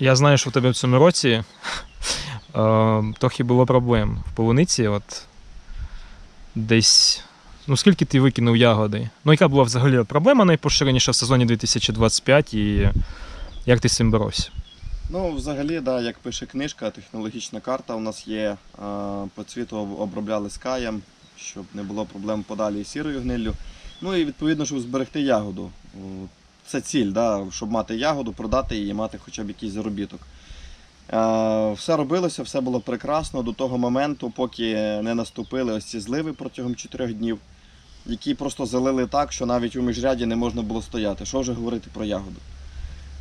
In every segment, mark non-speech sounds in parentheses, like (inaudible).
Я знаю, що в тебе в цьому році е, трохи було проблем в полуниці. От десь. Ну, скільки ти викинув ягоди? Ну, яка була взагалі проблема найпоширеніша в сезоні 2025 і як ти з цим боровся? Ну, взагалі, да, як пише книжка, технологічна карта у нас є. а, По цвіту об- обробляли скаєм, щоб не було проблем подалі із сірою гниллю. Ну і відповідно, щоб зберегти ягоду. Це ціль, да, щоб мати ягоду, продати її, мати хоча б якийсь заробіток. Е, Все робилося, все було прекрасно до того моменту, поки не наступили ось ці зливи протягом 4 днів, які просто залили так, що навіть у міжряді не можна було стояти. Що вже говорити про ягоду?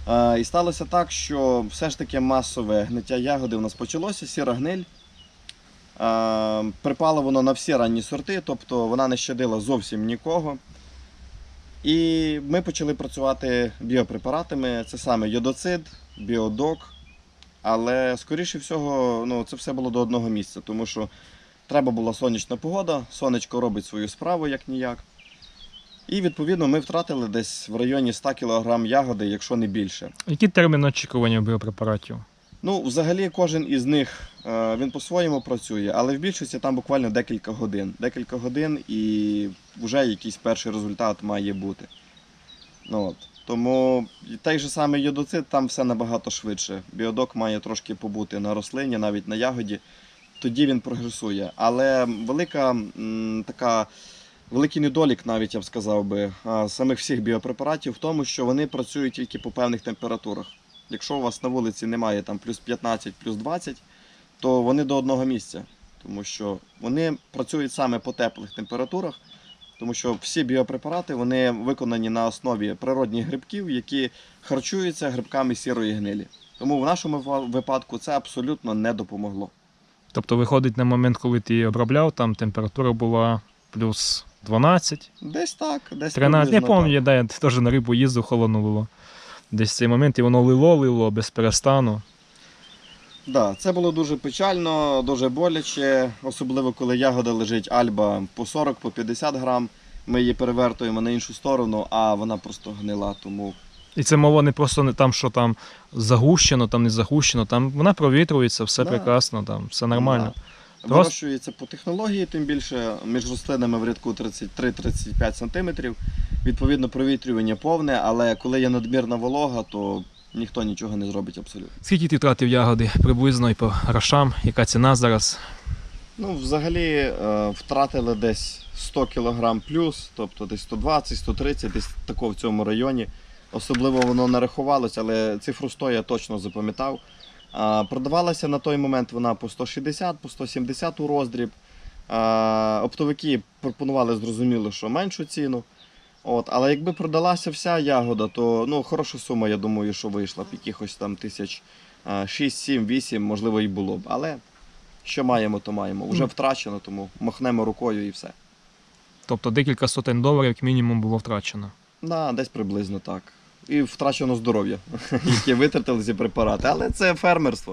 Е, І сталося так, що все ж таки масове гниття ягоди у нас почалося, сіра гниль. Е, Припало воно на всі ранні сорти, тобто вона не щадила зовсім нікого. І ми почали працювати біопрепаратами. Це саме йодоцид, біодок. Але, скоріше всього, ну, це все було до одного місця, тому що треба була сонячна погода, сонечко робить свою справу як ніяк. І відповідно ми втратили десь в районі 100 кг ягоди, якщо не більше. Які терміни очікування біопрепаратів? Ну, взагалі, кожен із них е, він по-своєму працює, але в більшості там буквально декілька годин. Декілька годин і вже якийсь перший результат має бути. Ну, от. Тому той же самий йодоцид там все набагато швидше. Біодок має трошки побути на рослині, навіть на ягоді, тоді він прогресує. Але велика така. Великий недолік, навіть я б сказав би, самих всіх біопрепаратів в тому, що вони працюють тільки по певних температурах. Якщо у вас на вулиці немає там плюс 15, плюс 20, то вони до одного місця. Тому що вони працюють саме по теплих температурах, тому що всі біопрепарати вони виконані на основі природних грибків, які харчуються грибками сірої гнилі. Тому в нашому випадку це абсолютно не допомогло. Тобто, виходить на момент, коли ти її обробляв, там температура була плюс 12, Десь так, десь 13. Я приблизно пам'ятаю, я теж на рибу їздив, холодно було. Десь в цей момент і воно лило, лило без перестану. Да, це було дуже печально, дуже боляче, особливо коли ягода лежить альба по 40, по 50 грам. Ми її перевертуємо на іншу сторону, а вона просто гнила. Тому І це мова не просто не там, що там загущено, там не загущено, там вона провітрюється, все Да. прекрасно, там все нормально. да. Просто- вирощується по технології, тим більше між рослинами в рядку 33-35 см. Відповідно, провітрювання повне, але коли є надмірна волога, то ніхто нічого не зробить абсолютно. Скільки ти втратив ягоди приблизно і по грошам, яка ціна зараз? Ну, взагалі е, втратили десь 100 кг плюс, тобто десь 120, 130, десь тако в цьому районі. Особливо воно не рахувалося, але цифру 100 я точно запам'ятав. Продавалася на той момент вона по 160, по 170 у роздріб. Оптовики пропонували зрозуміло, що меншу ціну. От, але якби продалася вся ягода, то ну, хороша сума, я думаю, що вийшла б якихось там тисяч 6, 7, 8, можливо, і було б. Але що маємо, то маємо. Уже втрачено, тому махнемо рукою і все. Тобто декілька сотень доларів, як мінімум, було втрачено. Да, десь приблизно так. І втрачено здоров'я, (laughs) яке витратили ці препарати. Але це фермерство.